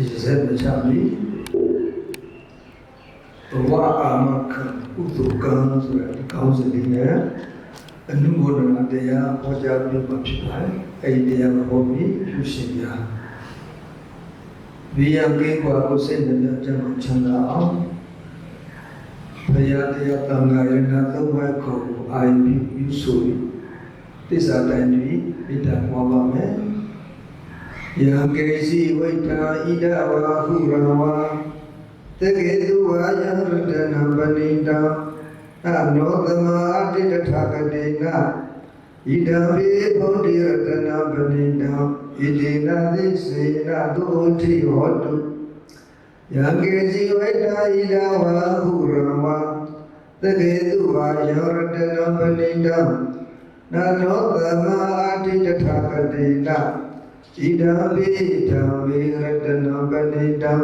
ဒီစက်မချပြီဘဝအာမခံဥဒုကံဆိုတဲ့ဒီကောင်းစလေးနဲ့အနုဘောဒနာတရားဟောကြားပြမှာဖြစ်ပါတယ်အဲဒီတရားကိုဟောပြီးပြုရှင်ပြဘီယံကင်းကွာကိုစိတ်နဲ့ကြံချမ်းသာအောင်ဘုရားတရားတန်ခါရဏသုံးဘက်ကိုအာရုံပြုဆိုပြီးသစ္စာတိုင်းပြီးပိဋကဟောပါမယ် ယံကေစီဝိထာဣဒဝါဟုရဝါတကေတုဝါယရတနာပဏိတံအနောသမအတိတထကတိနာဣဒံပိဘုဒ္ဓရတနာပဏိတံဣတိနာသိစေနာတုတိဟောတုယံကေစီဝိထာဣဒဝါဟုရဝါတကေတုဝါယရတနာပဏိတံနာနောသမအတိတထကတိနာ ဣဒံပိဓမ္မေရတနာပဏိတံ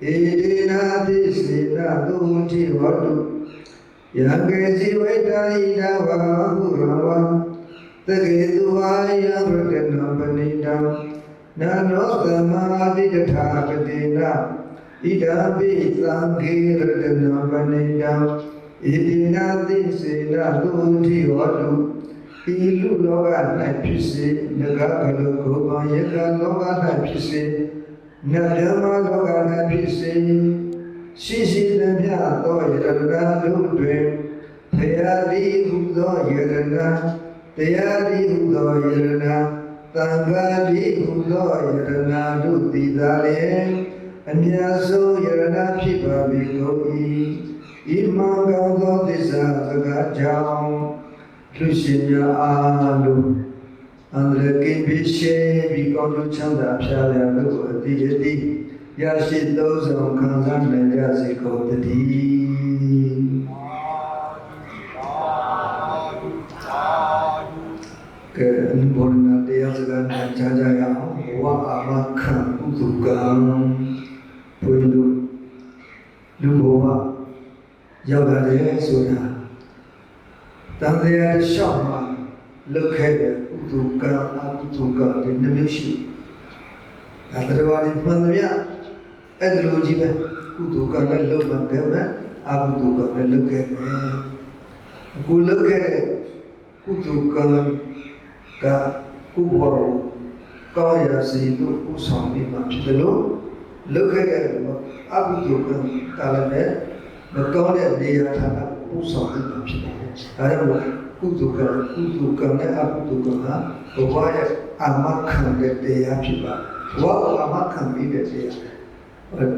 ဣတိနာသိစေနာတုတိဟောတုယံကေစီဝိတာဣဒဝါဟုရဝံတကေတုဝါယရတနာပဏိတံနာနောသမတိတထာကတိနာဣဒံပိသံဃေရတနာပဏိတံဣတိနာသိစေနာတုတိဟောတု ဤလူလောက၌ဖြစ်စေငကကလောကိုဘာယကလောက၌ဖြစ်စေနတ်ဓမ္မလောက၌ဖြစ်စေရှိရှိသမျှသောယရဏတို့တွင်ဖရာတိဟုသောယရဏတရားတိဟုသောယရဏသံဃာတိဟုသောယရဏတို့သည်သာလျှင်အမြတ်ဆုံးယရဏဖြစ်ပါပြီကုန်၏ဤမှန်ကောင်းသောသစ္စာစကားကြောင့် လူရှင်များအားလုံးအန္တရာယ်ကင်းပြီးရှင်းပြီးကောင်းကျိုးချမ်းသာဖျားရလို့အတိအတိရရှိသုံးဆောင်ခံစားနိုင်ကြစေကုန်သတည်းကဲအနုဘောဒနာတရားစကားနဲ့ကြားကြရအောင်ဘဝအာမခံဥဒုကံဘုရားတို့လူဘဝရောက်လာတယ်ဆိုတာ တန်တရားတစ်လျှောက်မှာလုတ်ခဲ့တဲ့ဥဒုကံအကုဒုကံဒီနှမျိုးရှိတယ်ဒါတရားဒီမှန်သမျှအဲ့ဒီလိုကြီးပဲကုဒုကံနဲ့လုတ်မှတယ်မယ်အကုဒုကံနဲ့လုတ်ခဲ့တယ်အခုလုတ်ခဲ့တဲ့ကုဒုကံကကုဘောကောင်းရာစီလို့ဥဆောင်ပြီးမှဖြစ်တယ်လို့လုတ်ခဲ့တဲ့အကုဒုကံကလည်းမကောင်းတဲ့နေရာဌာန ဥဆောင်ပြီးမှဖြစ်တယ်ဒါကြောင့်ကုသကံကုသကံနဲ့အကုသကံဟာဘဝရဲ့အမခံတဲ့တရားဖြစ်ပါဘဝအမခံပြီးတဲ့တရား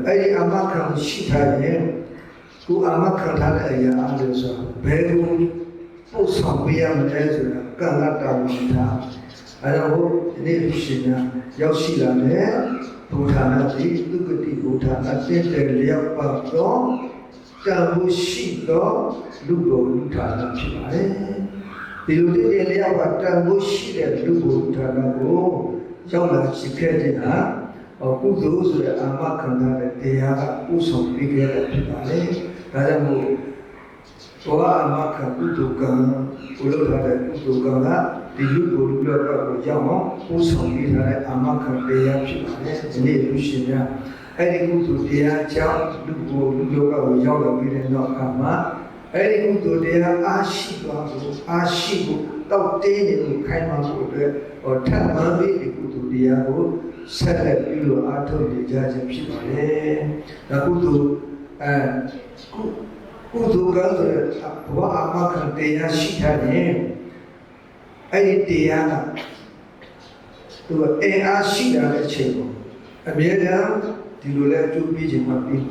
အဲ့ဒီအမခံရှိထားရင်ကိုအမခံထားတဲ့အရာအားလို့ဆိုဘယ်လိုပို့ဆောင်ပေးရမလဲဆိုတာကံကတာဝန်ထားအဲ့တော့ဒီနေ့ရှင်များရောက်ရှိလာတဲ့ဘုရားနာတိသုကတိဘုရားနာတည့်တဲ့လျောက်ပါတော့ ကံမှုရှိသောလူတော်လူဌာနဖြစ်ပါတယ်။ဒီလိုတည်းလျောက်ကတန်ဖို့ရှိတဲ့လူတော်လူဌာနကိုရောက်လာရှိခဲ့တဲ့ဟာကုသိုလ်ဆိုတဲ့အာမခံထားတဲ့တရားကဥဆောင်ပြီးခဲ့တာဖြစ်ပါတယ်။ဒါကြောင့်မို့ဘောအာမခံကုသိုလ်ကံကိုလုပ်ထားတဲ့ကုသိုလ်ကံကဒီလူတော်လူတော်ကိုရောက်အောင်ဥဆောင်ပြီးထားတဲ့အာမခံတရားဖြစ်ပါတယ်။ဒီနေ့လူရှင်များ အဲ့ဒီကုသိုလ်တရားကြောင့်လူကိုလူလောကကိုရောက်လာပြီးတဲ့နောက်အခါမှာအဲ့ဒီကုသိုလ်တရားအားရှိသွားဖို့အားရှိဖို့တောက်တင်းနေလို့ခိုင်းမှဖို့အတွက်ဟောထပ်မှန်ပြီးဒီကုသိုလ်တရားကိုဆက်လက်ပြီးလို့အားထုတ်နေကြခြင်းဖြစ်ပါတယ်။ဒါကုသိုလ်အဲကုကုသိုလ်ကဆိုတဲ့ဘဝအမခံတရားရှိထားရင်အဲ့ဒီတရားကသူအင်အားရှိတာတဲ့အချိန်ပေါ့အမြဲတမ်း ဒီလိုလဲအကျိုးပေးခြင်းမှပြီး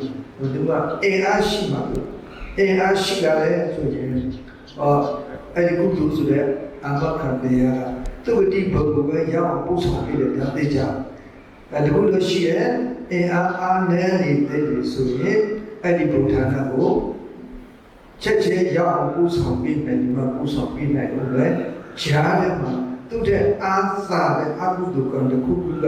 သူကအင်အားရှိမှလို့အင်အားရှိလာတယ်ဆိုရင်ဟောအဲ့ဒီကုသိုလ်ဆိုတဲ့အမခံတရားကသူ့အတိဘုံဘယ်ရောက်ပို့ဆောင်ပေးတယ်ဒါသိကြအဲ့ဒီကုလို့ရှိရဲ့အင်အားအားနည်းနေတဲ့ဆိုရင်အဲ့ဒီဘုရားနာကိုချက်ချင်းရောက်ပို့ဆောင်ပေးမယ်ဒီမှာပို့ဆောင်ပေးနိုင်လို့လေကြားထဲမှာသူ့တဲ့အာသာတဲ့အကုသိုလ်ကံတစ်ခုခုက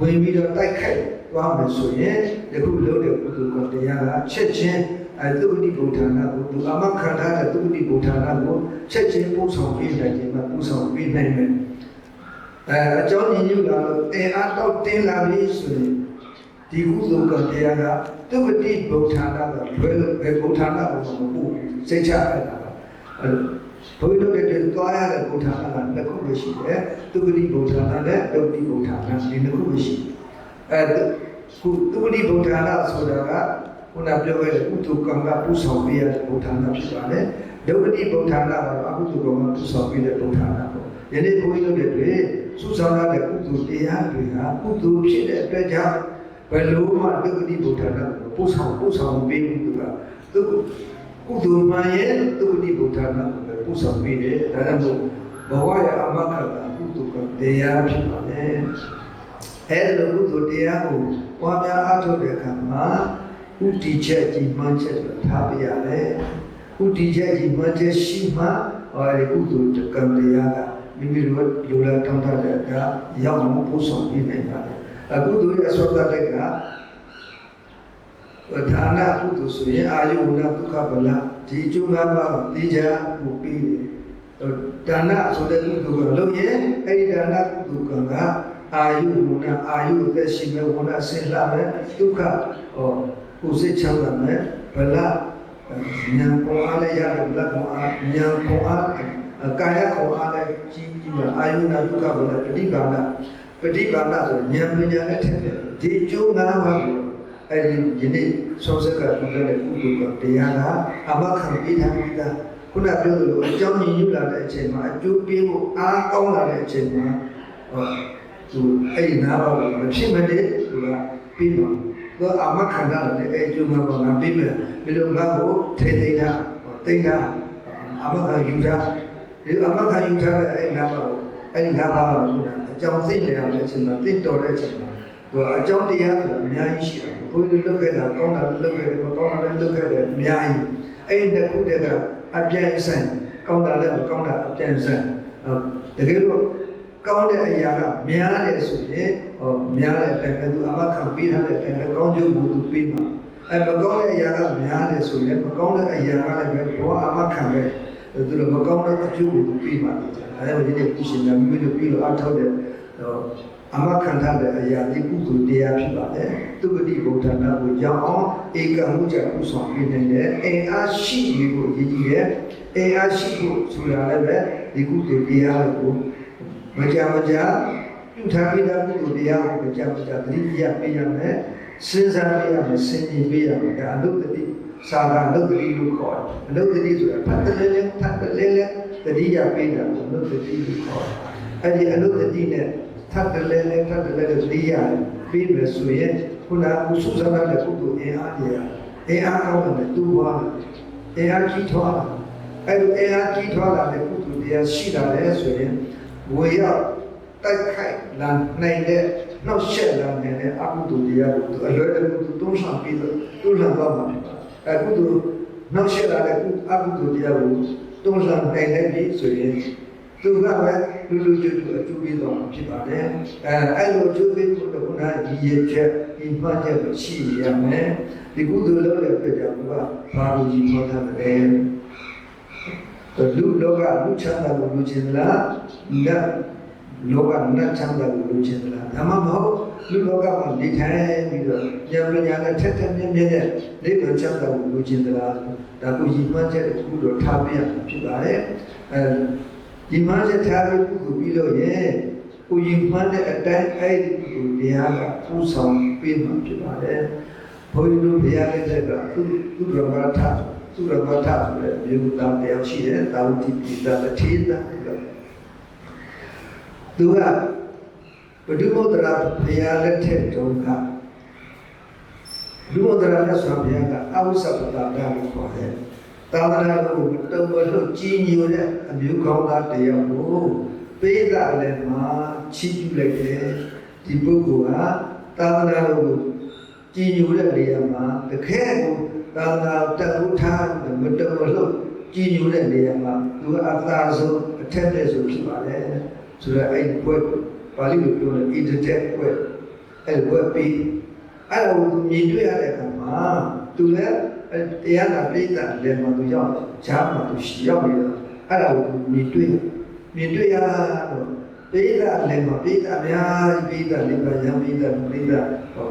ဝင်ပြီးတော့တိုက်ခိုက် သွားမယ်ဆိုရင်ယခုလုပ်တဲ့ကုသိုလ်ကံတရားကချက်ချင်းအဲသူ့အတိဘုထာနာကိုသူအမခန္ဓာတဲ့သူ့အတိဘုထာနာကိုချက်ချင်းပို့ဆောင်ပေးနိုင်ခြင်းမှာပို့ဆောင်ပေးနိုင်မယ်အဲအကြောင်းရင်းညွှန်လာလို့အင်အားတော့တင်းလာပြီဆိုရင်ဒီကုသိုလ်ကံတရားကသူပတိဗုဒ္ဓနာကဘယ်လိုဘယ်ဗုဒ္ဓနာကိုမဟုတ်စိတ်ချရတာကအဲဘုရားတို့တဲ့သွားရတဲ့ဗုဒ္ဓနာကနှစ်ခုပဲရှိတယ်သူပတိဗုဒ္ဓနာနဲ့ဒုတိဗုဒ္ဓနာဒီနှစ်ခုပဲရှိတယ်အဲ ခုသူပတိဗုဒ္ဓနာဆိုတာကခုနပြောခဲ့တဲ့ကုသိုလ်ကံကပူဆောင်ပေးရတဲ့ဗုဒ္ဓနာဖြစ်ပါတယ်ဒုတိဗုဒ္ဓနာကတော့အကုသိုလ်ကံကပူဆောင်ပေးတဲ့ဗုဒ္ဓနာပေါ့ယနေ့ဘုန်းကြီးတို့တွေစုဆောင်ရတဲ့ကုသိုလ်တရားတွေကကုသိုလ်ဖြစ်တဲ့အတွက်ကြောင့်ဘယ်လိုမှဒုက္ခတိဗုဒ္ဓနာကိုပို့ဆောင်ပို့ဆောင်ပေးမှုကသူကုသိုလ်မှန်ရဲ့ဒုက္ခတိဗုဒ္ဓနာကိုပဲပို့ဆောင်ပေးတယ်ဒါကြောင့်မို့ဘဝရဲ့အမခကကုသိုလ်ကတရားဖြစ်ပါလေအဲဒီလိုကုသိုလ်တရားကို ပွားများအားထုတ်တဲ့အခါမှာဥတီချက်ကြီးမှန်းချက်ဆိုတာထားပြရတယ်ဥတီချက်ကြီးမှန်းချက်ရှိမှဟောဒီကုသိုလ်ကံတရားကမိမိတို့လိုလားတောင်းတတဲ့အခါရောက်မှပို့ဆောင်ပေးနိုင်ပါတယ်အခုသူရဲ့အစောတတက်ကဒါနကုသိုလ်ဆိုရင်အာယုဝနဒုက္ခဗလဒီကျုံးကားပါသိကြမှုပြီးတယ်ဒါနဆိုတဲ့ကုသိုလ်ကလုံးရင်အဲ့ဒီဒါနကုသိုလ်က အာယုဝနအာယုသက်ရှိမဲ့ဝနဆင်လာမဲ့ဒုက္ခဟောကိုစိတ်ချမ်းသာမဲ့ဗလဉာဏ်ပေါ်အားလည်းရတယ်ဗလပေါ်အားဉာဏ်ပေါ်အားကာယပေါ်အားလည်းကြီးကြီးမှာအာယုဝနဒုက္ခဗလပฏิပါဒပฏิပါဒဆိုဉာဏ်ပညာနဲ့ထက်တယ်ဒီကျိုးငါးပါးကိုအဲ့ဒီယနေ့ဆောစကပြုတဲ့ကုသိုလ်ကတရားကအမခံပြီးထားပြီးသားခုနပြောသလိုအကြောင်းညွှန်လာတဲ့အချိန်မှာအကျိုးပေးဖို့အားကောင်းလာတဲ့အချိန်မှာဟော သူအဲ့ဒီငါးပါးကိုမဖြစ်မနေသူကပြီးတော့သူအမခံတာလည်းအဲ့ကျိုးငါးပါးကပြီးမယ်ဘယ်လိုငါ့ကိုထိထိတာတိတ်တာအမခံယူတာဒီအမခံယူထားတဲ့အဲ့ငါးပါးကိုအဲ့ဒီငါးပါးကိုအကြောင်းသိနေရတဲ့အချိန်မှာသိတော်တဲ့အချိန်မှာသူအကြောင်းတရားဆိုတာအများကြီးရှိတယ်ဘုရားလုပ်ခဲ့တာကောင်းတာလုပ်ခဲ့တယ်မကောင်းတာလည်းလုပ်ခဲ့တယ်အများကြီးအဲ့ဒီတစ်ခုတည်းကအပြည့်အစုံကောင်းတာလည်းမကောင်းတာအပြည့်အစုံတကယ်လို့ ကောင်းတဲ့အရာကများတယ်ဆိုရင်ဟောများတဲ့အတိုင်းပဲသူအမခံပေးထားတဲ့အတိုင်းပဲကောင်းကျိုးကိုသူပေးမှာအဲမကောင်းတဲ့အရာကများတယ်ဆိုရင်မကောင်းတဲ့အရာကလည်းပဲဘောအမခံပဲသူတို့မကောင်းတဲ့အကျိုးကိုသူပေးမှာအဲဒါဒီနေ့ကုရှင်များမိမိတို့ပြီးလို့အထောက်တဲ့အမခံထားတဲ့အရာဒီကုသိုလ်တရားဖြစ်ပါတယ်သူပတိဗုဒ္ဓနာကိုကြောင်းအောင်ဧကမှုကြကုဆောင်ပြနေတယ်အင်အားရှိရေးကိုရည်ကြည်ရဲ့အင်အားရှိဖို့ဆိုတာလည်းပဲဒီကုသိုလ်တရားကို မကြမကြပြုထားပြီးသားကုသိုလ်တရားကိုမကြမကြသတိရပေးရမယ်စဉ်းစားပေးရမယ်စဉ်းကျင်ပေးရမယ်ဒါအလုတ္တိစာကအလုတ္တိလို့ခေါ်တယ်အလုတ္တိဆိုတာဖတ်တယ်လေဖတ်တယ်လေတတိယပေးတာကိုအလုတ္တိလို့ခေါ်တယ်အဲ့ဒီအလုတ္တိနဲ့ထပ်တယ်လေထပ်တယ်လေသတိရပြီးမယ်ဆိုရင်ခုနကကုစုဇာတဲ့ကုသိုလ်အင်အားတရားအင်အားကောင်းတယ်တူပါအင်အားကြီးထွားတာအဲ့ဒီအင်အားကြီးထွားတာတဲ့ကုသိုလ်တရားရှိတာလေဆိုရင် ဝေရောက်တိုက်ခိုက်လာနိုင်တဲ့နောက်ဆက်လာနိုင်တဲ့အကုသိုလ်တရားကိုသူအလွယ်တကူသူတုံးဆောင်ပြီးတော့တုံးဆောင်သွားမှာဖြစ်ပါတယ်အဲကုသိုလ်နောက်ဆက်လာတဲ့အကုသိုလ်တရားကိုတုံးဆောင်နိုင်တဲ့ပြီဆိုရင်သူကပဲလူလူကျွတ်ကျွတ်အကျိုးပေးတော်မှာဖြစ်ပါတယ်အဲအဲ့လိုအကျိုးပေးဖို့တော့ခုနဒီရချက်ဒီမှတ်ချက်ကိုရှိရမယ်ဒီကုသိုလ်လုပ်တဲ့အတွက်ကြောင့်ကဘာလို့ကြီးခေါ်တာလဲ လူလောကလူချမ်းသာကိုလူချင်းလားနတ်လောကနတ်ချမ်းသာကိုလူချင်းလားဒါမှမဟုတ်လူလောကမှာနေထိုင်ပြီးတော့ဉာဏ်ပညာနဲ့ထက်ထက်မြက်မြက်နဲ့နေပချမ်းသာကိုလူချင်းလားဒါကိုရည်မှန်းချက်တစ်ခုတော့ထားပြရမှာဖြစ်ပါတယ်အဲဒီမှန်းချက်ထားပြီးကုသိုလ်ပြီးလို့ရဲ့ကိုရည်မှန်းတဲ့အတိုင်းအဲ့ဒီကုသိုလ်တရားကပူဆောင်ပေးမှာဖြစ်ပါတယ်ဘုန်းကြီးတို့ဘုရားလက်ထက်ကသူသူရမထ သူရမထဆိုတဲ့မြို့သားတယောက်ရှိတယ်တာဝတိပိတာတထေသာသူကဘဒုမုဒ္ဒရာဘုရားလက်ထက်တုန်းကဘုဒုမုဒ္ဒရာမြတ်စွာဘုရားကအဝိသပတ္တတာလို့ခေါ်တယ်သာသနာ့ကိုတုံ့ပြန်လို့ကြီးညိုတဲ့အမျိုးကောင်းသားတယောက်ကိုပေးတာလည်းမှာချီးကျူးလိုက်တယ်ဒီပုဂ္ဂိုလ်ဟာသာသနာ့ကိုကြီးညိုတဲ့နေရာမှာတခဲကို သာသနာတန်ဖိုးထားမတုံ့ပြန်လို့ကြီးညိုတဲ့နေရာမှာသူကအသာဆုံးအထက်တဲ့ဆိုဖြစ်ပါတယ်ဆိုတော့အဲ့ဒီဘွဲ့ပါဠိလိုပြောတယ် intertet ဘွဲ့အဲ့ဘွဲ့ပြီးအဲ့ဒါကိုမြင်တွေ့ရတဲ့အခါမှာသူလည်းတရားနာပိဋကလည်းမသူရောက်ဈာမသူရှိရောက်နေတာအဲ့ဒါကိုမြင်တွေ့မြင်တွေ့ရတော့ပိဋကလည်းမပိဋကအများကြီးပိဋကလည်းပါရံပိဋကပိဋကဟော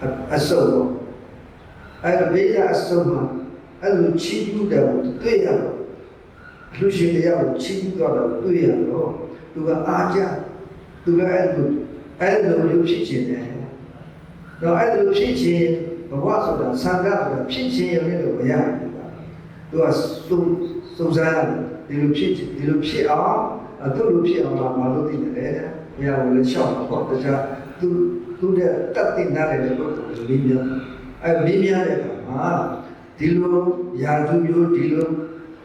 အအစုံတော့ အဲ့ဒီဘေးကအစုံမှာအဲ့လိုချီးကျူးတယ်ကိုတွေ့ရတော့လူရှင်တရားကိုချီးကျူးတော့တွေ့ရတော့သူကအားကြသူကအဲ့လိုအဲ့လိုမျိုးဖြစ်ခြင်းတယ်တော့အဲ့လိုဖြစ်ခြင်းဘဝဆိုတာဆန္ဒဆိုတာဖြစ်ခြင်းရုံနဲ့တော့မရဘူးကွာသူကစုံစုံစားရတယ်ဒီလိုဖြစ်ဒီလိုဖြစ်အောင်အဲ့သူ့လိုဖြစ်အောင်မလုပ်သိတယ်တဲ့ဘုရားကိုလည်းရှောက်တော့တခြားသူသူတဲ့တတ်သိနာတယ်လို့ပုဂ္ဂိုလ်ကိုလေးများ အဲ့လေးများတဲ့အခါမှာဒီလိုယာသူမျိုးဒီလို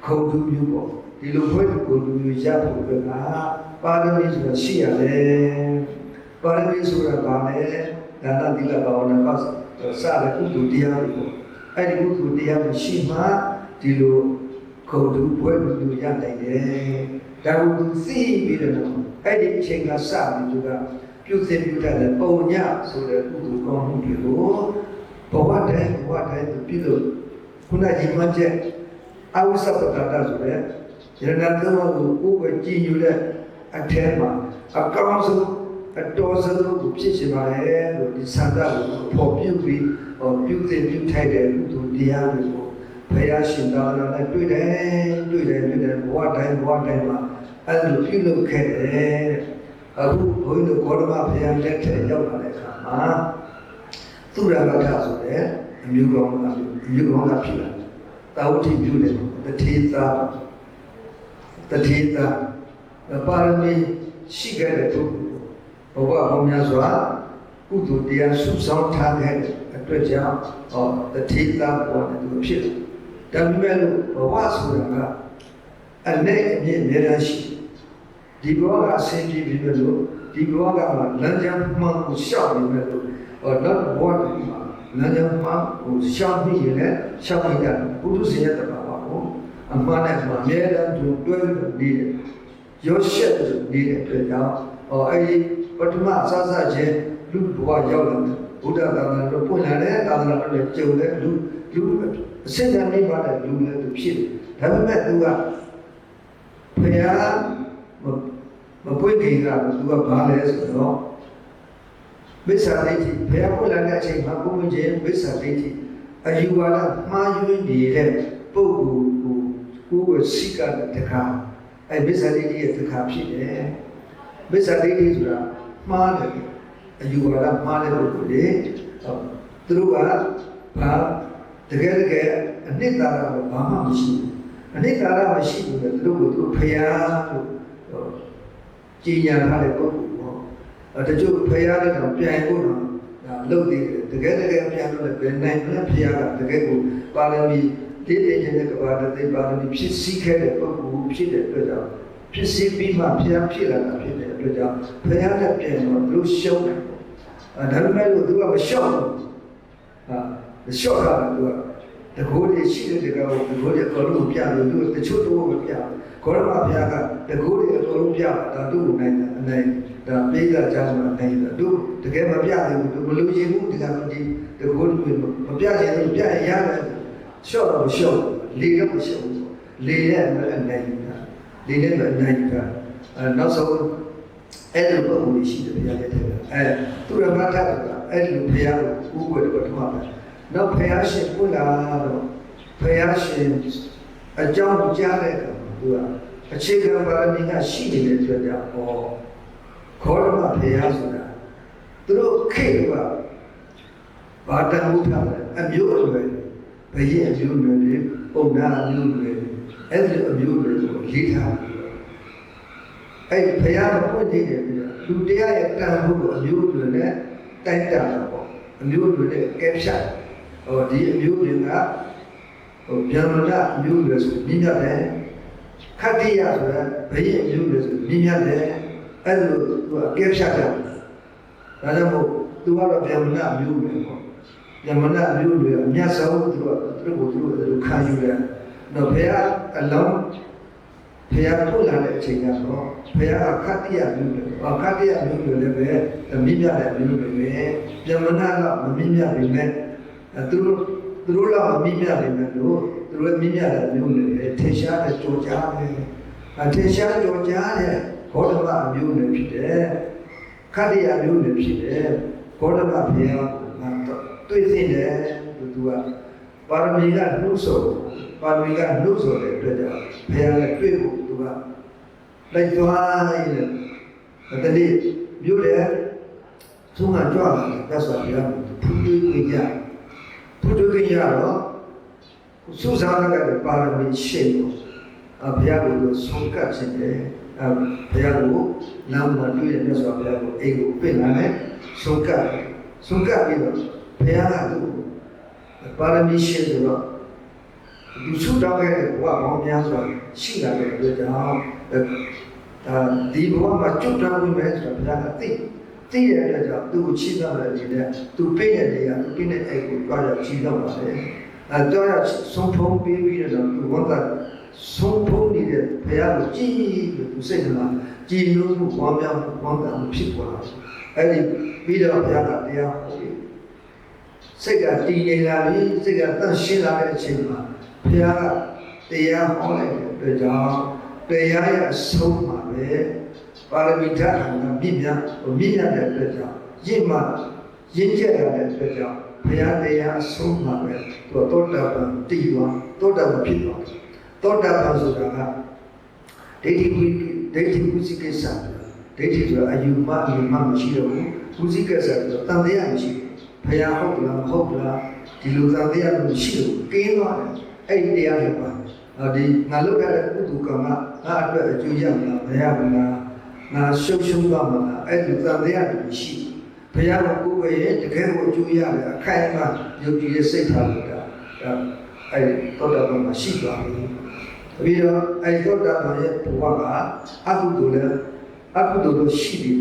ခုံသူမျိုးပေါ့ဒီလိုဖွဲ့ကိုလူမျိုးရဖို့အတွက်ကပါရမီဆိုတာရှိရတယ်ပါရမီဆိုတာဘာလဲဒါနသီလဘာဝနာပါစတဲ့ကုသိုလ်တရားတွေပေါ့အဲ့ဒီကုသိုလ်တရားတွေရှိမှဒီလိုခုံသူဖွဲ့လူမျိုးရနိုင်တယ်ဒါကိုသူသိပြီးတော့အဲ့ဒီအချိန်ကစပြီးသူကပြုစင်ပြုတတ်တဲ့ပုံညဆိုတဲ့ကုသိုလ်ကောင်းမှုတွေကို ဘဝတိုင်းဘဝတိုင်းသူပြုလို့ခုနကြီးမှချက်အဝိသပ္ပတ္တဆိုတဲ့ယရဏသုံးပါးကိုကိုယ်ပဲကြည်ညိုတဲ့အထက်မှာအကောင်းဆုံးအတော်ဆုံးကိုဖြစ်ချင်ပါလေလို့ဒီသံဃာကိုပေါ်ပြုပြီးဟောပြုစင်ပြုထိုက်တဲ့ကုသိုလ်တရားတွေကိုဘုရားရှင်သာသနာနဲ့တွေ့တယ်တွေ့တယ်တွေ့တယ်ဘဝတိုင်းဘဝတိုင်းမှာအဲ့လိုပြုလုပ်ခဲ့တယ်အခုဘုန်းကြီးတို့ဂေါတမဘုရားလက်ထက်ရောက်လာတဲ့အခါမှာ သူရမထဆိုတဲ့အမျိုးကောင်းကအမျိုးကောင်းကဖြစ်လာတယ်တာဝတိပြုတယ်တထေသာတထေသာပါရမီရှိခဲ့တဲ့သူဘဝပေါင်းများစွာကုသိုလ်တရားဆုဆောင်ထားတဲ့အတွက်ကြောင့်ဟောတထေသာပေါ်တဲ့သူဖြစ်တယ်ဒါပေမဲ့လို့ဘဝဆိုတာကအနဲ့အမြင့်အများကြီးရှိတယ်ဒီဘဝကအဆင်ပြေပြီပဲလို့ဒီဘဝကမှလမ်းကြောင်းမှန်ကိုရှောက်နေမယ်လို့ ဟောတော့ဘဝတည်းမှာလမ်းကြောင်းမှန်ကိုရှောက်ပြီးရင်လည်းရှောက်ပြီးတာဘုသူရှင်ရဲ့တဘာဝကိုအမှန်နဲ့မှအမြဲတမ်းသူတွဲနေတယ်ရောရှက်နေတဲ့အတွက်ကြောင့်ဟောအဲဒီပထမအစစချင်းလူဘဝရောက်လာတယ်ဘုရားသာသနာတော်ပွင့်လာတဲ့သာသနာတော်လည်းကြုံတဲ့လူလူအစစ်တမ်းနေပါတဲ့လူလည်းသူဖြစ်တယ်ဒါပေမဲ့သူကဘုရားမမပွင့်ခင်ကသူကဘာလဲဆိုတော့ မစ္ဆာဒိဋ္ဌိဘုရားပွင့်လာတဲ့အချိန်မှာကိုယ်ဝင်ခြင်းမစ္ဆာဒိဋ္ဌိအယူဝါဒမှားယွင်းနေတဲ့ပုဂ္ဂိုလ်ကိုကိုယ်ကိုစိတ်ကတခါအဲမစ္ဆာဒိဋ္ဌိရဲ့တခါဖြစ်တယ်မစ္ဆာဒိဋ္ဌိဆိုတာမှားတယ်အယူဝါဒမှားတဲ့ပုဂ္ဂိုလ်တွေသူတို့ကဘာတကယ်တကယ်အနှစ်သာရဘာမှမရှိဘူးအနှစ်သာရမရှိဘူးလေသူတို့ကသူတို့ဖျားလို့ကြည်ညာထားတဲ့ပုဂ္ဂိုလ်ပေါ့အဲ တချို့ဖျားတဲ့တော့ပြန်ဖို့တော့ဒါလုပ်သေးတယ်တကယ်တကယ်ပြန်လို့လည်းဘယ်နိုင်မလဲဖျားကတကယ်ကိုပါရမီတည်တည်ခြင်းတဲ့ကဘာတသိပါရမီဖြစ်စည်းခဲ့တဲ့ပုဂ္ဂိုလ်ဖြစ်တဲ့အတွက်ကြောင့်ဖြစ်စည်းပြီးမှဖျားဖြစ်လာတာဖြစ်တဲ့အတွက်ကြောင့်ဖျားနဲ့ပြန်တော့လူရှုံးတယ်ပေါ့အဲဒါပေမဲ့လို့သူကမရှော့ဘူးဟာမရှော့တာကသူကတကိုးလေးရှိတဲ့တကောတကိုးလေးအကုန်လုံးပြလို့သူတချို့တော့မပြခေါရမဘုရားကတကိုးလေးအကုန်လုံးပြဒါသူ့ကိုနိုင်တယ်အနိုင် ဒါပိဿကြောင့်နိုင်တယ်သူတကယ်မပြသေးဘူးသူမလို့ရင်ဘူးဒီကဒီတကိုးလေးမပြရင်သူပြရင်ရတယ်ရှော့တော့ရှော့လေတော့မရှော့ဘူးလေနဲ့အနိုင်တာလေနဲ့အနိုင်တာအဲနောက်ဆုံးအဲ့လိုပုံကိုရှိတယ်ဘုရားရဲ့တဲ့အဲသူရမထတာအဲ့လိုဘုရားကိုဥပ္ပဒေပထမပဲနောက်ဘုရားရှင်ကိုလာတော့ဘုရားရှင်အကြောင်းကြားတဲ့အခါမှာသူကအခြေခံပါရမီကရှိနေတဲ့အတွက်ကြောင့်ဟော ခေါရမဘုရားဆိုတာသူတို့ခေတ်ကဘာတန်မှုထားတယ်အမျိုးအနွယ်ဘယင်းအမျိုးအနွယ်တွေပုံနာအမျိုးအနွယ်တွေအဲ့ဒီအမျိုးအနွယ်ကိုရေးထားတယ်အဲ့ဘုရားကပွင့်နေတယ်ပြီးတော့လူတရားရဲ့တန်ဖို့ကိုအမျိုးအနွယ်နဲ့တိုက်တာပေါ့အမျိုးအနွယ်နဲ့ကဲဖြတ်ဟောဒီအမျိုးတွေကဟိုဗျာမဏအမျိုးတွေဆိုမြင့်မြတ်တယ်ခတ္တိယဆိုတာဘယင်းအမျိုးတွေဆိုမြင့်မြတ်တယ်အဲ့လို သူကကဲဖြတ်တယ်ဒါကြောင့်မို့သူကတော့ဗျာမဏအမျိုးတွေပေါ့ဗျာမဏအမျိုးတွေအမြတ်ဆုံးသူကသူတို့ကိုသူတို့ခံယူတယ်တော့ဘုရားအလုံးဘုရားထုတ်လာတဲ့အချိန်ကတော့ဘုရားအခတ္တိယမျိုးတွေအခတ္တိယမျိုးတွေလည်းပဲမြင့်မြတ်တဲ့မျိုးတွေပဲဗျာမဏကမမြင့်မြတ်ပေမဲ့အဲသူတို့သူတို့လောက်မမြင့်မြတ်နေမယ်လို့သူတို့မြင့်မြတ်တဲ့မျိုးတွေပဲထေရှားတဲ့ကြောကြားတယ်အထေရှားကြောကြားတဲ့ ဘောဓမအမျိုးတွေဖြစ်တယ်ခတ္တိယမျိုးတွေဖြစ်တယ်ဘောဓမဘုရားငါတော့တွေ့သိတယ်လို့သူကပါရမီကနှုတ်ဆော်ပါရမီကနှုတ်ဆော်တဲ့အတွက်ကြောင့်ဘုရားနဲ့တွေ့ဖို့သူကလိုက်သွားရင်းနဲ့တတိမြို့လေသူကကြွလာတယ်သက်ဆိုဘုရားဖူးတွေးကြည့်ဖူးတွေးကြရတော့စုစားရတဲ့ပါရမီရှိလို့အဘုရားကိုဆုံးကပ်ခြင်းတယ် အဘုရားကိုနာမတွေ့တဲ့မြတ်စွာဘုရားကိုအိမ်ကိုပြင့်လာတယ်ဆုံးကပ်ဆုံးကပ်ပြီးတော့ဘုရားကသူ့ကိုပါရမီရှိဆိုတော့ဒီစုတောင်းခဲ့တဲ့ဘဝပေါင်းများစွာရှိလာတဲ့အတွက်ကြောင့်အဲဒီဘဝမှာကျွတ်တောင်းဝင်မယ်ဆိုတော့ဘုရားကသိသိရတဲ့အတွက်ကြောင့်သူ့ကိုချီးသွားတဲ့အနေနဲ့သူပြည့်တဲ့နေရာသူပြည့်တဲ့အိမ်ကိုတွားရချီးတော့ပါတယ်အဲတွားရဆုံးဖုံးပြီးပြီးတော့သူဝန်က ဆုံးဖုံးနေတဲ့ဘုရားကိုကြည်လို့သူစိတ်ထဲမှာကြည်လို့မှုပွားများပွားတာဖြစ်သွားတယ်အဲဒီပြီးတော့ဘုရားကတရားဟောပြီးစိတ်ကတည်နေလာပြီစိတ်ကတန့်ရှင်းလာတဲ့အချိန်မှာဘုရားကတရားဟောလိုက်တဲ့အတွက်ကြောင့်တရားရဲ့အဆုံးမှာပဲပါရမီဓာတ်ကမြင့်မြတ်မြင့်မြတ်တဲ့အတွက်ကြောင့်ရင့်မှရင့်ကျက်လာတဲ့အတွက်ကြောင့်ဘုရားတရားအဆုံးမှာပဲသူသောတာပန်တည်သွားသောတာပန်ဖြစ်သွား သောတာပန်ဆိုတာကဒိဋ္ဌိဝိဒိဋ္ဌိဝိသိကိစ္စဒိဋ္ဌိဆိုတာအယူမအယူမမရှိတော့ဘူးဝိသိကိစ္စဆိုတာတန်တရားမရှိဘူးဘုရားဟုတ်လားမဟုတ်လားဒီလိုတန်တရားမရှိဘူးကင်းသွားတယ်အဲ့ဒီတရားတွေပါဒီငါလုပ်ရတဲ့ကုသိုလ်ကံကငါအတွက်အကျိုးရမလားမရဘူးလားငါရှုပ်ရှုံးသွားမလားအဲ့ဒီတန်တရားတွေရှိဘုရားကကိုယ်ရဲ့တကယ်ကိုအကျိုးရတယ်အခိုင်အမာယုံကြည်တဲ့စိတ်ထားလို့တာအဲ့ဒီသောတာပန်မှာရှိသွားပြီ ပြီးတော့အဲ့ဒီသောတာပန်ရဲ့ဘဝကအကုသိုလ်လည်းအကုသိုလ်လို့ရှိပြီ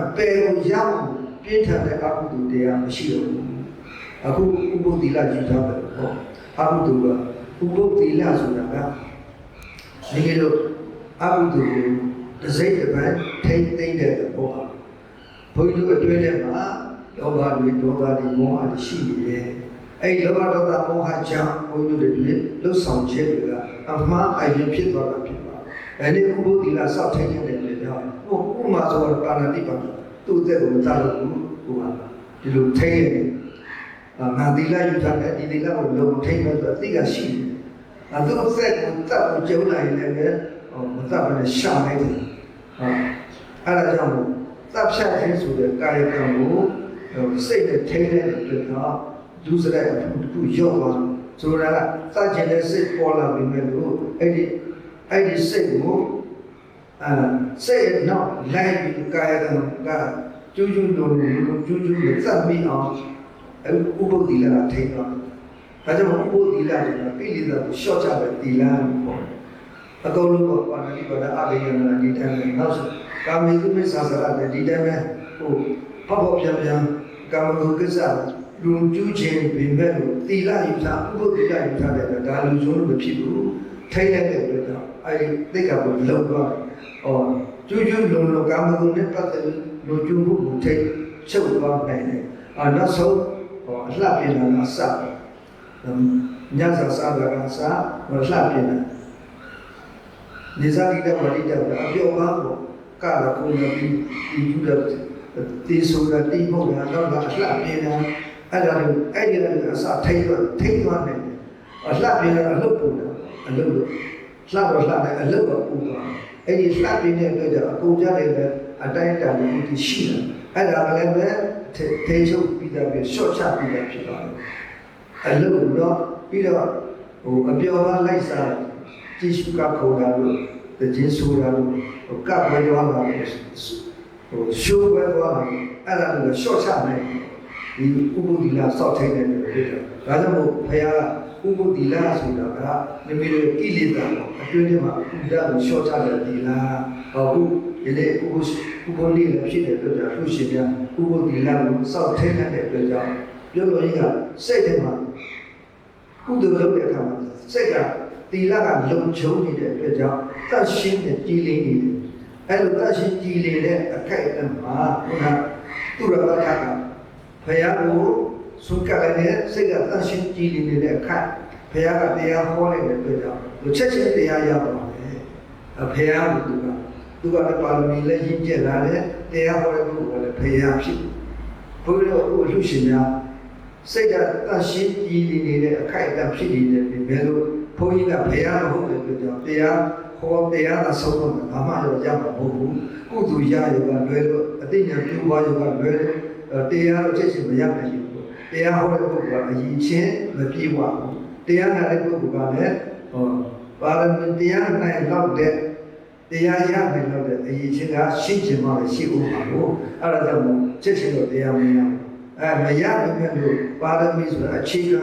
အပေကိုရအောင်ပြင်းထန်တဲ့အကုသိုလ်တရားမရှိတော့ဘူးအခုဥပုသ္တိလယူထားတယ်ဟောအကုသိုလ်ကဥပုသ္တိလဆိုတာကဒီလိုအကုသိုလ်ကိုတစ်စိတ်တစ်ပိုင်းထိမ့်သိမ့်တဲ့ဘောပါဘုန်းကြီးတို့အတွင်းထဲမှာလောဘတွေဒေါသတွေမောဟတွေရှိနေတယ် အဲ့ဒီလောဘဒေါသမောဟကြောင့်ဘုန်းကြီးတို့တွေလှုပ်ဆောင်ချက်တွေကအမှားအရင်ဖြစ်သွားတာဖြစ်ပါတယ်အဲ့ဒီဥပုသ္တိလစောက်ထိုင်နေတဲ့လေကြောင့်ဟိုဥမာဆိုတော့ပါဏာတိပါသူ့အသက်ကိုမတတ်လို့ဘူးဟိုကဒီလိုထိမ့်နေတယ်ငါသီလယူထားတယ်ဒီသီလကိုလုံထိမ့်မယ်ဆိုတော့သိကရှိတယ်။အဲသူ့ဆက်ကိုတတ်ကိုကျုံလိုက်ရင်လည်းဟိုမတတ်ဘဲနဲ့ရှာနေတယ်။ဟာအဲ့ဒါကြောင့်သတ်ဖြတ်ခြင်းဆိုတဲ့ကာယကံကိုစိတ်နဲ့ထိန်းတဲ့အတွက်တော့ ဒုစရိုက်အထုတစ်ခုရောက်သွားဆိုတာကသတ်ခြင်းနဲ့စိတ်ပေါ်လာပြီမဲ့လို့အဲ့ဒီအဲ့ဒီစိတ်ကိုအဲစိတ်နောက်လိုက်ပြီးကာယကံကကျူးကျူးလုံးလုံးကျူးကျူးနဲ့သတ်ပြီးအောင်ဥပုသ္တိလာထိန်းသွားဒါကြောင့်ဥပုသ္တိလာဆိုတာပိဋိသကိုရှော့ချတဲ့တီလာကိုပေါ့အကုန်လုံးကပါဏိပါဒအဘိယနာဒီတိုင်းပဲနောက်ဆိုကာမေသုမိစ္ဆာစရတဲ့ဒီတိုင်းပဲဟိုဖောက်ဖောက်ပြန်ပြန်ကာမဂုဏ်ကိစ္စ လူကျူးခြင်းပင်မဲ့လို့တီလာယူတာဥပုသ္တိလာယူတာတဲ့ဒါလူကျုံးလို့မဖြစ်ဘူးထိန်းတဲ့အတွက်ကြောင့်အဲဒီသိက္ခာကိုလုံသွားဟောကျူးကျူးလုံလုံကာမဂုဏ်နဲ့ပတ်သက်လူကျူးမှုကိုထိန်းချုပ်သွားနိုင်တယ်အာနောက်ဆုံးဟောအလှပြင်လာတာစညဇာစားတာကစားဟောလှပြင်လာနေဇာတိတဝတိတဝအပြောပါကိုကရကုဏတိဒီယူတဲ့တေဆိုတာတိမဟုတ်တာတော့အလှပြင်လာ အဲ့ဒါလည်းအဲ့ဒီလည်းအစာထိတ်သွားထိတ်သွားနိုင်တယ်အလှပြင်လာအလုပ်ပူတာအလုပ်လို့လှတော့လှတယ်အလုပ်တော့ပူသွားအဲ့ဒီလှပြင်တဲ့အတွက်ကြောင့်အကုန်ကြတယ်လည်းအတိုင်းတန်လို့ဒီရှိတယ်အဲ့ဒါလည်းပဲထိတ်ချုပ်ပြီးတော့ပြီးရှော့ချပြီးတော့ဖြစ်သွားတယ်အလုပ်တော့ပြီးတော့ဟိုအပြောသားလိုက်စားကြည့်ရှုကခေါ်တာလို့တခြင်းဆိုတာလို့ဟိုကပ်ဝဲသွားတာလို့ဟိုရှိုးဝဲသွားတာအဲ့ဒါကိုရှော့ချနိုင် ဒီဥပုသ္တိလစောက်ထိုင်တယ်လို့ဖြစ်တယ်ဒါကြောင့်မို့ဘုရားဥပုသ္တိလဆိုတာကမိမိတို့ကိလေသာကိုအတွင်းထဲမှာဥဒ္ဒကိုရှော့ချတဲ့ဒီလားဟောခုဒီလေဥပုဥပုလိလည်းဖြစ်တဲ့အတွက်ကြောင့်သူရှင်များဥပုသ္တိလကိုစောက်ထိုင်တဲ့အတွက်ကြောင့်ပြောလို့ရင်းကစိတ်ထဲမှာကုသိုလ်လုပ်တဲ့အခါမှာစိတ်ကတီလကလုံချုံနေတဲ့အတွက်ကြောင့်တတ်ရှင်းတဲ့ကြည်လင်းနေတယ်အဲ့လိုတတ်ရှင်းကြည်လင်းတဲ့အခိုက်အတန့်မှာဘုရားသူရဘက ကဘုရားကိုသုကလည်းနဲ့စိတ်ကတတ်ရှင်းကြည်လင်းနေတဲ့အခိုက်ဘုရားကတရားဟောလိုက်တဲ့အတွက်ကြောင့်လူချက်ချင်းတရားရပါမယ်အဘုရားကသူကသူကလည်းပါရမီလည်းရင့်ကျက်လာတယ်တရားဟောတဲ့ပုဂ္ဂိုလ်ကလည်းဘုရားဖြစ်ဘုရားတို့အခုလူရှင်များစိတ်ကတန်ရှင်းကြည်နေနေတဲ့အခိုက်အတန့်ဖြစ်နေတယ်ဘယ်လိုဘုန်းကြီးကဘယ်ရမဟုတ်တဲ့အတွက်ကြောင့်တရားဟောတရားသာဆုံးတော့ဘာမှတော့ရမှာမဟုတ်ဘူးကုသိုလ်ရရကလွယ်လို့အသိဉာဏ်ပြုပါရကလွယ်လို့ တရားတော့ချက်ချင်းမရနိုင်ဘူးတရားဟောတဲ့ပုဂ္ဂိုလ်ကအရင်ချင်းမပြေဝဘူးတရားနာတဲ့ပုဂ္ဂိုလ်ကလည်းဟောပါရမီတရားနိုင်တော့တဲ့တရားရနိုင်တော့တဲ့အရင်ချင်းကရှင်းချင်မှရှိဦးမှာကိုအဲ့ဒါကြောင့်ချက်ချင်းတော့တရားမရဘူးအဲမရဘူးမြတ်လို့ပါရမီဆိုတာအခြေခံ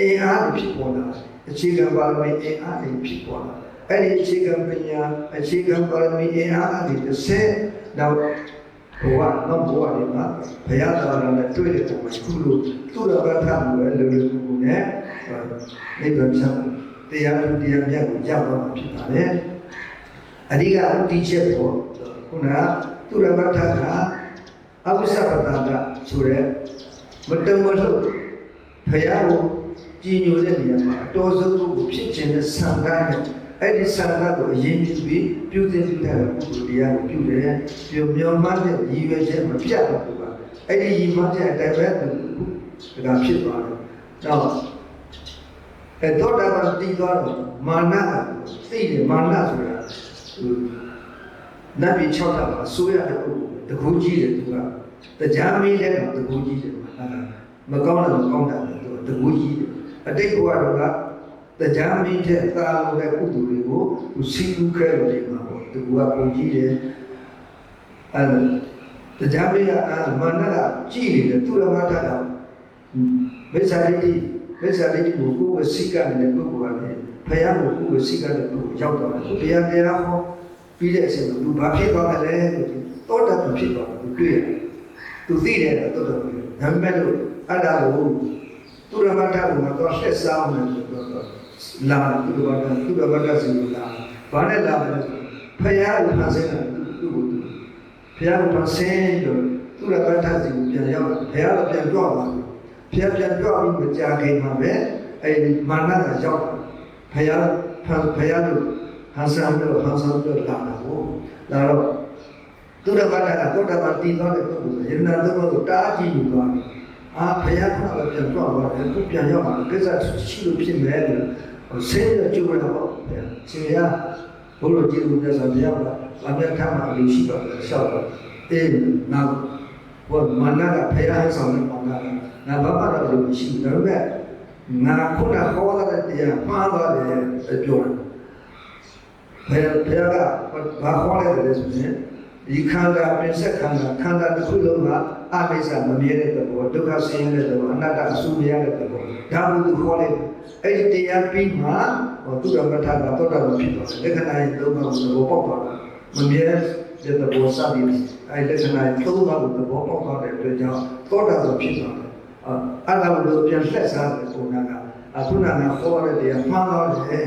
အင်အားဖြစ်ပေါ်လာအခြေခံပါရမီအင်အားဖြစ်ပေါ်လာအဲ့ဒီအခြေခံပညာအခြေခံပါရမီအင်အားအဖြစ်တစ်နောက် ဘဝနောက်ဘဝတွေမှာဘုရားသာသနာနဲ့တွေ့တဲ့ပုံမှာခုလိုသူရဘထမှုပဲလုံလုံကူကူနဲ့နိဗ္ဗာန်ချမ်းတရားသူတရားမြတ်ကိုရောက်တော့မှာဖြစ်ပါတယ်အဓိကဥတီချက်ပေါ်ခုနကသူရဘထကအဝိသပတ္တဆိုတဲ့မတမလို့ဘုရားကိုကြည်ညိုတဲ့နေရာမှာအတော်ဆုံးကိုဖြစ်ခြင်းနဲ့ဆန္ဒနဲ့ အဲ့ဒီဆန္ဒကိုအရင်ပြုပြီးပြုသင်ပြုတဲ့ပုဂ္ဂိုလ်တရားကိုပြုတယ်ပြုမျောမှန်းတဲ့ရည်ရွယ်ချက်မပြတ်ဘူးပါအဲ့ဒီရည်မှန်းချက်အတိုင်းပဲသူဒါကဖြစ်သွားတယ်တော့အဲ့တော့တာပတိသွားတော့မာနသိတယ်မာနဆိုတာဟိုနတ်ပြည်6တာပါအစိုးရတဲ့ပုဂ္ဂိုလ်တကူကြီးတယ်သူကတရားမင်းတဲ့ကတကူကြီးတယ်မာနမကောင်းတယ်မကောင်းတယ်သူကတကူကြီးတယ်အတိတ်ဘဝတော့က တရားမင်းတဲ့သာလို့တဲ့ကုသိုလ်တွေကိုသူစီးလူးခဲ့လို့ဒီမှာပေါ့သူကပုံကြီးတယ်အဲတရားမင်းကအာမာနကကြည်နေတယ်သူရမထတာမိစ္ဆာဒိဋ္ဌိမိစ္ဆာဒိဋ္ဌိကိုကိုယ်ကစိတ်ကနေပုဂ္ဂိုလ်ကလည်းဖယားကိုကိုယ်ကစိတ်ကနေပုဂ္ဂိုလ်ရောက်တော့တယ်တရားတရားဟောပြီးတဲ့အချိန်မှာသူဘာဖြစ်သွားတယ်လဲလို့တောတာဖြစ်သွားတယ်သူတွေ့ရတယ်သူသိတယ်တော့တော်တော်ဒါပေမဲ့လို့အဲ့ဒါကိုသူရမထကိုမတော့ဆက်စားအောင်လို့ပြောတော့ လာသူရမထသူရမထစီလာဘာနဲ့လာလဲဖယားကိုဖန်ဆင်းတာသူ့ကိုသူဖယားကိုဖန်ဆင်းလို့သူရမထစီကိုပြန်ရောက်ဖယားတော့ပြန်ကြွသွားတယ်ဖယားပြန်ကြွပြီးမကြာခင်မှာပဲအဲ့ဒီမာနကရောက်ဖယားဖယားတို့ဟန်ဆန်တို့ဟန်ဆန်တို့လာတာကိုလာတော့သူရမထကသုတ္တမတည်သွားတဲ့ပုဂ္ဂိုလ်ယန္နာသုဘကိုတားကြည့်ယူသွားတယ် အာဘုရားကလည်းပြန်ကြွသွားတယ်သူပြန်ရောက်လာကိစ္စရှိလို့ဖြစ်မယ်လို့ဆင်းရဲကြိုးရတော့ရှင်ရဘုလိုကြည့်လို့မြတ်စွာဘုရားကဘာမြတ်ထမှာလို့ရှိတော့ရှောက်တော့အေးနောက်ဘောမနကဘုရားဆောင်တဲ့မောင်ကငါဘာမှတော့လို့မရှိဘူးဒါပေမဲ့ငါခုနခေါ်တဲ့တရားမှားသွားတယ်ပြောတယ်ဘယ်ဘုရားကဘာခေါ်လိုက်တယ်ဆိုရင်ဒီခန္ဓာပင်ဆက်ခန္ဓာခန္ဓာတစ်ခုလုံးက အမိစ္ဆာမမြဲတဲ့သဘောဒုက္ခဆင်းရဲတဲ့သဘောအနတ္တအဆူမရတဲ့သဘောဒါမှသူခေါ်လိုက်အဲ့ဒီတရားပြီးမှဟောသူတော်မထာတာတောတာဖြစ်သွားတယ်လက္ခဏာရဲ့သုံးပါးကိုသဘောပေါက်သွားတာမမြဲတဲ့သဘောစသည်အဲ့လက္ခဏာရဲ့သုံးပါးကိုသဘောပေါက်သွားတဲ့အတွက်ကြောင့်တောတာဆိုဖြစ်သွားတယ်အဲ့ဒါကိုပြန်ဆက်စားတဲ့ပုံကအခုနကခေါ်ရတဲ့တရားမှားသွားတယ်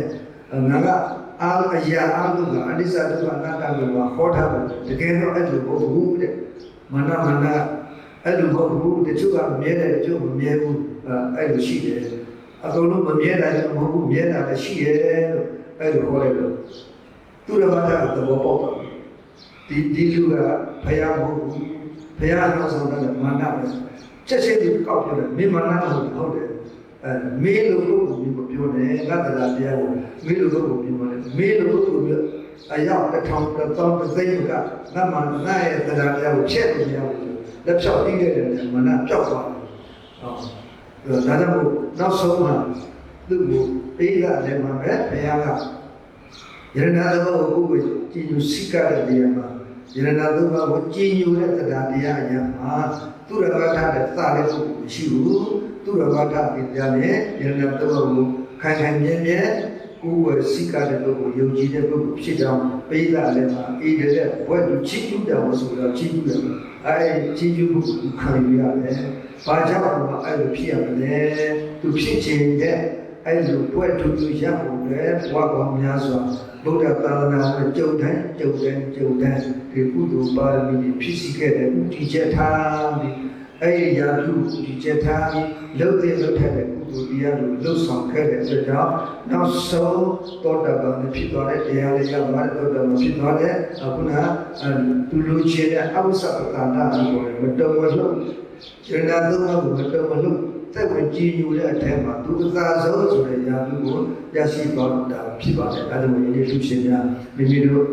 ငါကအာအရာအလုံးကအနိစ္စဒုက္ခအနတ္တကိုဟောထားတယ်တကယ်တော့အဲ့လိုမဟုတ်ဘူးတဲ့မနမန အဲ့လိုမဟုတ်ဘူးတချို့ကမြဲတယ်တချို့မမြဲဘူးအဲ့လိုရှိတယ်အကုန်လုံးမမြဲတာလည်းမဟုတ်ဘူးမြဲတာလည်းရှိတယ်လို့အဲ့လိုခေါ်လိုက်တော့သူရမတာသဘောပေါက်တယ်ဒီဒီလူကဘုရားမဟုတ်ဘူးဘုရားတော်ဆောင်တဲ့မာနပဲချက်ချင်းဒီကောက်ပြတယ်မိမာနဟုတ်ဟုတ်တယ်အဲမေးလို့လို့ကိုပြောတယ်ငါတရားတရားကိုမေးလို့လို့ကိုပြောတယ်မေးလို့လို့ကိုပြောအရောက်တစ်ထောင်တစ်သောတစ်သိန်းကငါမှငါရဲ့တရားတရားကိုချက်လို့မရဘူး လက်ဖြောက်ပြီးခဲ့တယ်မနပျောက်သွားတယ်ဟောဒါကြောင့်နောက်ဆုံးမှာသူ့ကိုပေးကလည်းမှာပဲဘုရားကယရဏတော်ကိုကိုကြည်ညိုစိတ်ကတဲ့နေရာမှာယရဏတော်ကိုကြည်ညိုတဲ့တရားတရားအရာမှာသူရဂထတဲ့သာတဲ့ပုဂ္ဂိုလ်မရှိဘူးသူရဂထတရားနဲ့ယရဏတော်ကိုခိုင်ခိုင်မြဲမြဲ ကိုယ်ဝယ်စိတ်ကတဲ့ပုဂ္ဂိုလ်ယုံကြည်တဲ့ပုဂ္ဂိုလ်ဖြစ်ကြောင်းပေးကလည်းမှာအေးတဲ့ဘဝသူချစ်ကျူးတယ်ဆိုတော့ချစ်ကျူးတယ်အဲချစ်ကျူးမှုကိုခံယူရတယ်။ဘာကြောင့်လဲအဲ့လိုဖြစ်ရမလဲ။သူဖြစ်ခြင်းတဲ့အဲ့လိုဘဝသူသူရဖို့လေဘဝကောင်းများစွာဗုဒ္ဓသာသနာကိုကြုံတိုင်းကြုံတိုင်းကြုံတိုင်းဒီကုသိုလ်ပါရမီဖြစ်စီခဲ့တဲ့ဥတီချက်ထားပြီး အဲ့ဒီရာထုဒီချက်ထားပြီးလှုပ်တဲ့လှုပ်ထက်တဲ့ကုသိုလ်တရားကိုလှုပ်ဆောင်ခဲ့တဲ့အတွက်ကြောင့်နောက်ဆုံးတောတပန်ဖြစ်သွားတဲ့တရားလေးရမှာတောတပန်ဖြစ်သွားတဲ့အခုနသူလူချင်းတဲ့အဝိသပ္ပကာဏအပေါ်မတော်မလို့ကျန်တဲ့သုံးပါးကိုမတော်မလို့သက်ဝင်ကြည်ညိုတဲ့အထက်မှာသူအသာဆုံးဆိုတဲ့ယာတုကိုရရှိသွားတာဖြစ်ပါတယ်အဲဒါကြောင့်ဒီလူရှင်များမိမိတို့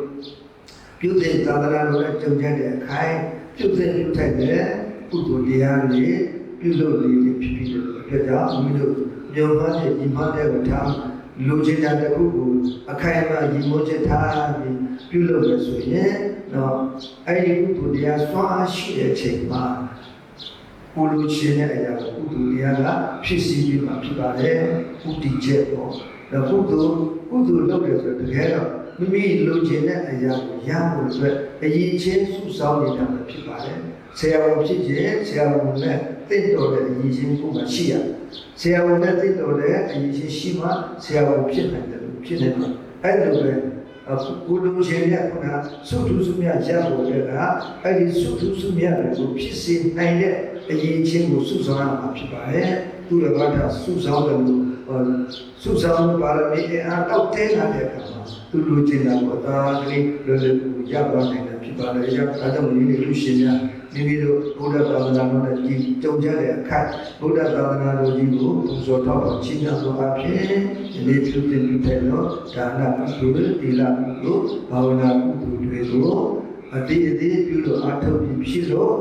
ပြုတဲ့သာသနာတော်နဲ့ကြုံကြတဲ့အခိုင်ပြုတဲ့ပြုထိုက်တဲ့ ကုသိုလ်တရားတွေပြုလုပ်လေးတွေဖြစ်ပြီးတော့ဖြစ်ကြောင်းမိမိတို့ညောမှတဲ့ဒီမှတဲ့ကိုထားလူချင်းတဲ့တစ်ခုကိုအခိုင်အမာညီမိုးချက်ထားပြီးပြုလုပ်ရဆိုရင်တော့အဲ့ဒီကုသိုလ်တရားစွမ်းအားရှိတဲ့အချိန်မှာကိုလူချင်းတဲ့အရာကိုကုသိုလ်တရားကဖြစ်စီပြီးမှဖြစ်ပါတယ်ဥတီချက်ပေါ့ဒါကုသိုလ်ကုသိုလ်လုပ်ရဆိုတကယ်တော့မိမိလူချင်းတဲ့အရာကိုရဖို့အတွက်အရင်ချင်းစုဆောင်းနေတာပဲဖြစ်ပါတယ် ဆရာဝန်ဖြစ်ခြင်းဆရာဝန်နဲ့တင့်တော်တဲ့အရင်ချင်းကိုမှရှိရတယ်ဆရာဝန်နဲ့တင့်တော်တဲ့အရင်ချင်းရှိမှဆရာဝန်ဖြစ်နိုင်တယ်လို့ဖြစ်နေမှာအဲ့လိုပဲအခုကိုလူချင်းရဲ့ခုနစုထုစုမြတ်ရဖို့လည်းကအဲ့ဒီစုထုစုမြတ်တွေကိုဖြစ်စေနိုင်တဲ့အရင်ချင်းကိုစုဆောင်းရမှာဖြစ်ပါတယ်သူတော်ဘာသာစုဆောင်းတယ်လို့စုဆောင်းပါရမီအားတောက်တဲလာတဲ့အခါမှာသူလူချင်းတာကိုသာကလေးလွယ်လွယ်ကူကူရပါနိုင်တယ်ဖြစ်ပါတယ်။အဲဒါကြောင့်ဒီနေ့လူရှင်များ မိမိတို့ဘုရားသာသနာတော်နဲ့ကြည်ကြုံကြတဲ့အခါဘုရားသာသနာတော်ကြီးကိုပူဇော်တော်ချီးမြှောက်တော်အဖြစ်ဒီနေ့ပြုတင်ပြုတဲ့တော့ဒါနကုသိုလ်သီလကုသိုလ်ဘာဝနာကုသိုလ်တွေကိုအတိအသေးပြုလို့အထောက်ပြီးဖြစ်လို့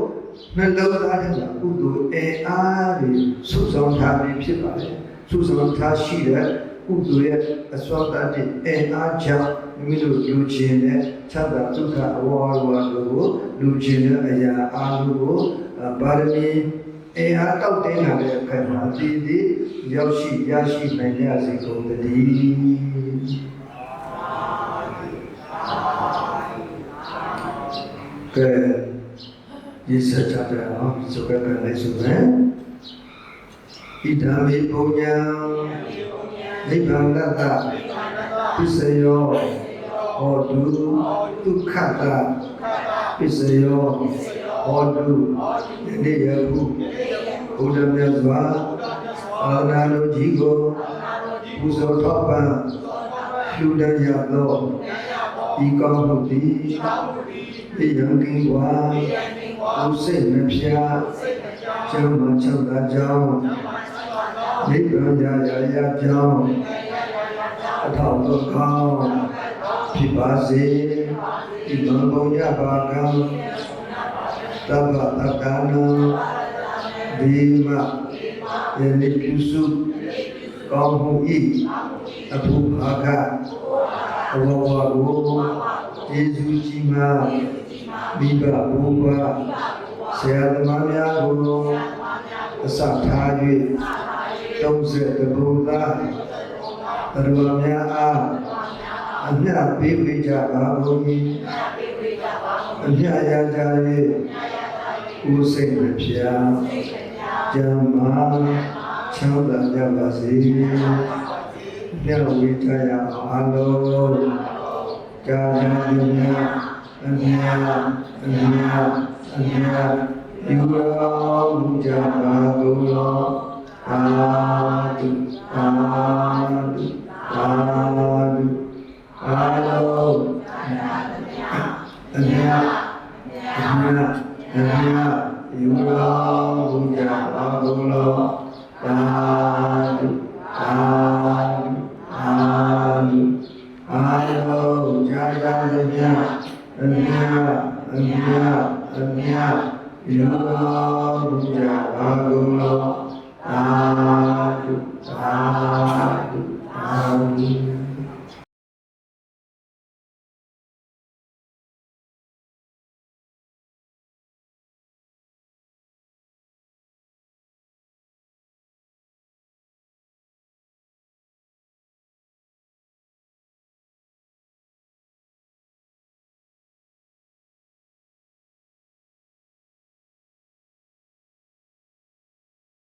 နှလုံးသားထဲမှာကုသိုလ်အဲအားတွေစုဆောင်ထားပြီးဖြစ်ပါတယ်။စုဆောင်ထားရှိတဲ့ ကုသိုလ်ရဲ့အစွမ်းတတ်တဲ့အဲအားကြောင့်မိမိတို့လူချင်းနဲ့ချမ်းသာဒုက္ခအဝါဝါတို့ကိုလူချင်းတဲ့အရာအားလုံးကိုပါရမီအဲအားတောက်တင်းလာတဲ့အခါမှာအတိအသေးရောက်ရှိရရှိနိုင်ကြစေကုန်သတည်းကဲဒီစကြတဲ့အောင်ဆိုကြတဲ့လိုက်ဆိုမယ်ဣဒံမေပုညံ နိဗ္ဗာန်တ္တပစ္စယောဟောတုဒုက္ခတပစ္စယောဟောတုယနေ့ယခုဘုရားမြတ်စွာအာနာတော်ကြီးကိုပူဇော်ထောက်ပံ့ပြုတတ်ရသောဤကောင်းမှုသည်ဒီယံကင်းကွာဥစိတ်မဖြာကျမ်းမှာချုပ်တာကြောင့် နိဗ္ဗာန်ရာရာရာကြောင့်အထောက်တော်ကောင်းဖြစ်ပါစေဒီမဘုံရပါကံသဗ္ဗတက္ကနာဒီမယနေ့ပြုစုကောင်းမှုဤအထုဘာကအဝဝကိုယေရှုကြီးမှာမိဘဘုရားဆရာသမားများကိုအစထား၍ တုံးဆက်တဘုရားတရဝများအားအမြတ်ပေးဝေကြပါကုန်၏အမြတ်ရကြ၍ကိုယ်စိတ်မဖြာကျမ်းမာချမ်းသာကြပါစေမြတ်ဝေကြရအောင်အလုံးကာယဉာဏ်အမြတ်အမြတ်အမြတ်ယူတော်မူကြပါကုန် လောအာတုအာတုအာတုအာ